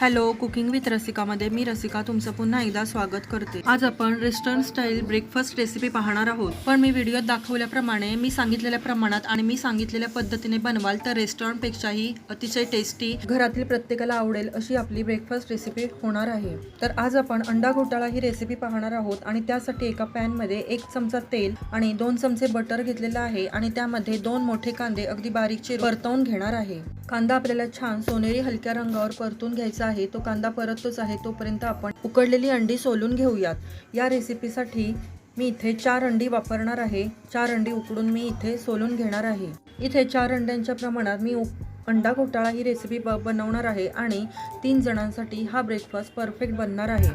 Hello cooking with रसिकामध्ये मी रसिका तुमचं पुन्हा एकदा स्वागत करते. आज आपण रेस्टॉरंट स्टाईल ब्रेकफास्ट रेसिपी पाहणार आहोत. पण मी व्हिडिओत दाखवल्याप्रमाणे मी सांगितलेल्या प्रमाणात आणि मी सांगितलेल्या पद्धतीने बनवाल तर रेस्टॉरंटपेक्षाही अतिशय टेस्टी घरातील प्रत्येकाला आवडेल अशी आपली ब्रेकफास्ट रेसिपी होणार आहे. तर आज आपण अंडा घोटाळा ही रेसिपी पाहणार आहोत आणि त्यासाठी एका पॅनमध्ये एक चमचा तेल आणि दोन चमचे बटर घेतलेलं आहे आणि त्यामध्ये दोन मोठे कांदे अगदी बारीकचे परतवून घेणार आहे. कांदा आपल्याला छान सोनेरी हलक्या रंगावर परतून घ्यायचा आहे तो कांदा परततोच आहे तोपर्यंत आपण उकडलेली अंडी सोलून घेऊयात. या रेसिपीसाठी मी इथे चार अंडी वापरणार आहे. चार अंडी उकडून मी इथे सोलून घेणार आहे. इथे चार अंड्यांच्या प्रमाणात मी अंडा घोटाळा ही रेसिपी ब बनवणार आहे आणि तीन जणांसाठी हा ब्रेकफास्ट परफेक्ट बनणार आहे.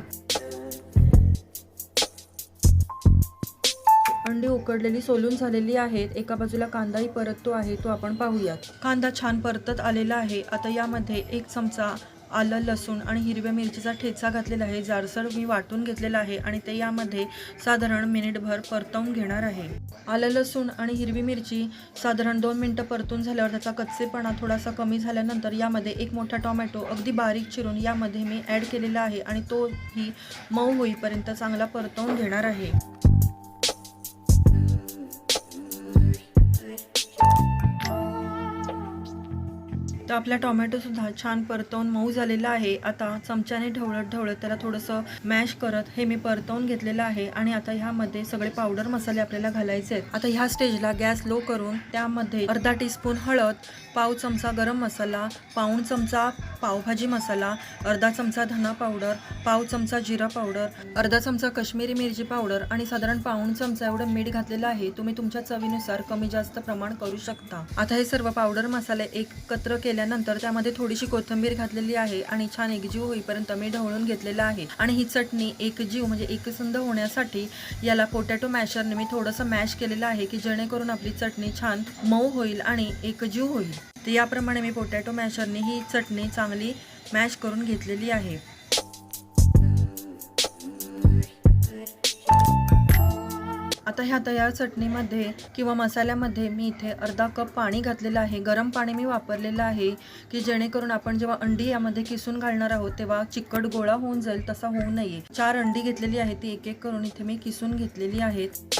अंडी उकडलेली सोलून झालेली आहेत. एका बाजूला कांदाही परततो आहे तो आपण पाहूयात. कांदा छान परतत आलेला आहे. आता यामध्ये एक चमचा आलं लसूण आणि हिरव्या मिरचीचा ठेचा घातलेला आहे. जारसर मी वाटून घेतलेला आहे आणि ते यामध्ये साधारण मिनिटभर परतवून घेणार आहे. आलं लसूण आणि हिरवी मिरची साधारण दोन मिनटं परतून झाल्यावर त्याचा कच्चेपणा थोडासा कमी झाल्यानंतर यामध्ये एक मोठा टोमॅटो अगदी बारीक चिरून यामध्ये मी ॲड केलेला आहे आणि तोही मऊ होईपर्यंत चांगला परतवून घेणार आहे. तर आपला टोमॅटो सुद्धा छान परतवून मऊ झालेला आहे. आता चमच्याने ढवळत ढवळत त्याला थोडंसं मॅश करत हे मी परतवून घेतलेलं आहे आणि आता ह्यामध्ये सगळे पावडर मसाले आपल्याला घालायचे आहेत. आता ह्या स्टेजला गॅस लो करून त्यामध्ये अर्धा टीस्पून हळद पाव चमचा गरम मसाला पाऊण चमचा पावभाजी मसाला अर्धा चमचा धना पावडर पाव चमचा जिरा पावडर अर्धा चमचा काश्मीरी मिरची पावडर आणि साधारण पाऊण चमचा एवढं मीठ घातलेलं आहे तुम्ही तुमच्या चवीनुसार कमी जास्त प्रमाण करू शकता. आता हे सर्व पावडर मसाले एकत्र केल्यानंतर त्यामध्ये थोडीशी कोथिंबीर घातलेली आहे आणि छान एकजीव होईपर्यंत मी ढवळून घेतलेला आहे. आणि ही चटणी एकजीव म्हणजे एकसंध होण्यासाठी याला पोटॅटो मॅशरने मी थोडंसं मॅश केलेलं आहे की जेणेकरून आपली चटणी छान मऊ होईल आणि एकजीव होईल. तर याप्रमाणे मी पोटॅटो मॅशरने ही चटणी चांगली मॅश करून घेतलेली आहे. आता ह्या तयार चटणीमध्ये किंवा मसाल्यामध्ये मी इथे अर्धा कप पाणी घातलेलं आहे. गरम पाणी मी वापरलेलं आहे की जेणेकरून आपण जेव्हा अंडी यामध्ये किसून घालणार आहोत तेव्हा चिकट गोळा होऊन जाईल तसा होऊ नये. चार अंडी घेतलेली आहे ती एक एक करून इथे मी किसून घेतलेली आहेत.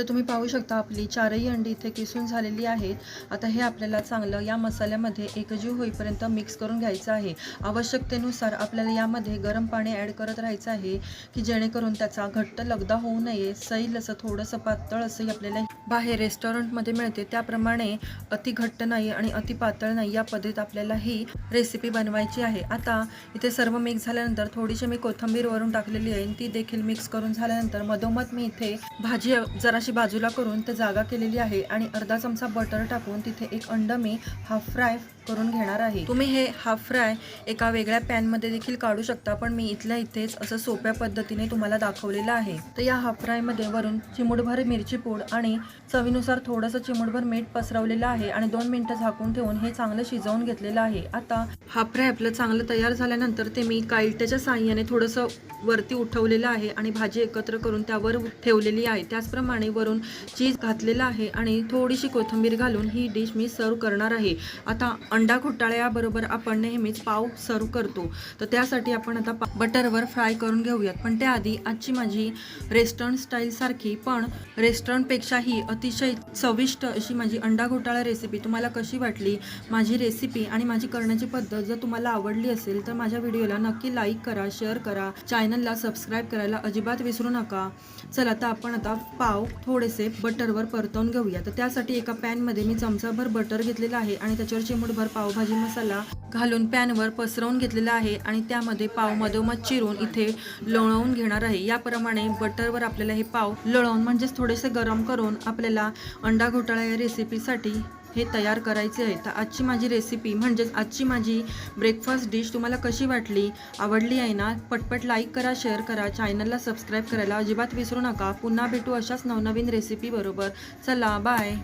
तर तुम्ही पाहू शकता आपली चारही अंडी इथे किसून झालेली आहेत. आता हे आपल्याला चांगलं या मसाल्यामध्ये एकजीव होईपर्यंत मिक्स करून घ्यायचं आहे. आवश्यकतेनुसार आपल्याला यामध्ये गरम पाणी ॲड करत राहायचं आहे की जेणेकरून त्याचा घट्ट लगदा होऊ नये. सैल असं थोडंसं पातळ असंही आपल्याला बाहेर रेस्टॉरंटमध्ये मिळते. त्याप्रमाणे अति घट्ट नाही आणि अति पातळ नाही या पद्धतीत आपल्याला ही रेसिपी बनवायची आहे. आता इथे सर्व मिक्स झाल्यानंतर थोडीशी मी कोथंबीर वरून टाकलेली आहे ती देखील मिक्स करून झाल्यानंतर मधोमध मी इथे भाजी जराशी बाजूला करून ते जागा केलेली आहे आणि अर्धा चमचा बटर टाकून तिथे एक अंड मी हाफ फ्राय करून घेणार आहे. तुम्ही हे हाफ फ्राय एका वेगळ्या पॅनमध्ये देखील काढू शकता पण मी इथल्या इथेच असं सोप्या पद्धतीने तुम्हाला दाखवलेलं आहे. तर या हाफ फ्रायमध्ये वरून चिमूटभर मिरची पूड आणि चवीनुसार थोडंसं चिमूटभर मीठ पसरवलेलं आहे आणि दोन मिनटं झाकून ठेवून हे चांगलं शिजवून घेतलेलं आहे. आता हाफ फ्राय आपलं चांगलं तयार झाल्यानंतर ते मी कायट्याच्या साह्याने थोडंसं वरती उठवलेलं आहे आणि भाजी एकत्र करून त्यावर ठेवलेली आहे. त्याचप्रमाणे वरून चीज घातलेलं आहे आणि थोडीशी कोथिंबीर घालून ही डिश मी सर्व करणार आहे. आता अंडा घोटाळ्याबरोबर आपण नेहमीच पाव सर्व करतो. तर त्यासाठी आपण आता बटरवर फ्राय करून घेऊयात. पण त्याआधी आजची माझी रेस्टॉरंट स्टाईलसारखी पण रेस्टॉरंटपेक्षाही अतिशय चविष्ट अशी माझी अंडा घोटाळा रेसिपी तुम्हाला कशी वाटली माझी रेसिपी आणि माझी करण्याची पद्धत जर तुम्हाला आवडली असेल तर माझ्या व्हिडिओला नक्की लाईक करा शेअर करा. चॅनलला सबस्क्राईब करायला अजिबात विसरू नका. चला आता आपण आता पाव थोडेसे बटरवर परतवून घेऊया तर त्यासाठी एका पॅनमध्ये मी चमचाभर बटर घेतलेलं आहे आणि त्याच्यावर चिमूटभर पावभाजी मसाला घालून पॅनवर पसरवून घेतलेला आहे आणि त्यामध्ये पाव मधोमध चिरून इथे लोळवून घेणार आहे. याप्रमाणे बटरवर आपल्याला हे पाव लोळवून म्हणजेच थोडेसे गरम करून आपल्याला अंडा घोटाळा या रेसिपीसाठी हे तयार करायचे आहे. तर आजची माझी रेसिपी म्हणजेच आजची माझी ब्रेकफास्ट डिश तुम्हाला कशी वाटली आवडली आहे ना पटपट लाईक करा शेअर करा चॅनलला सबस्क्राईब करायला अजिबात विसरू नका. पुन्हा भेटू अशाच नवनवीन रेसिपी बरोबर. चला बाय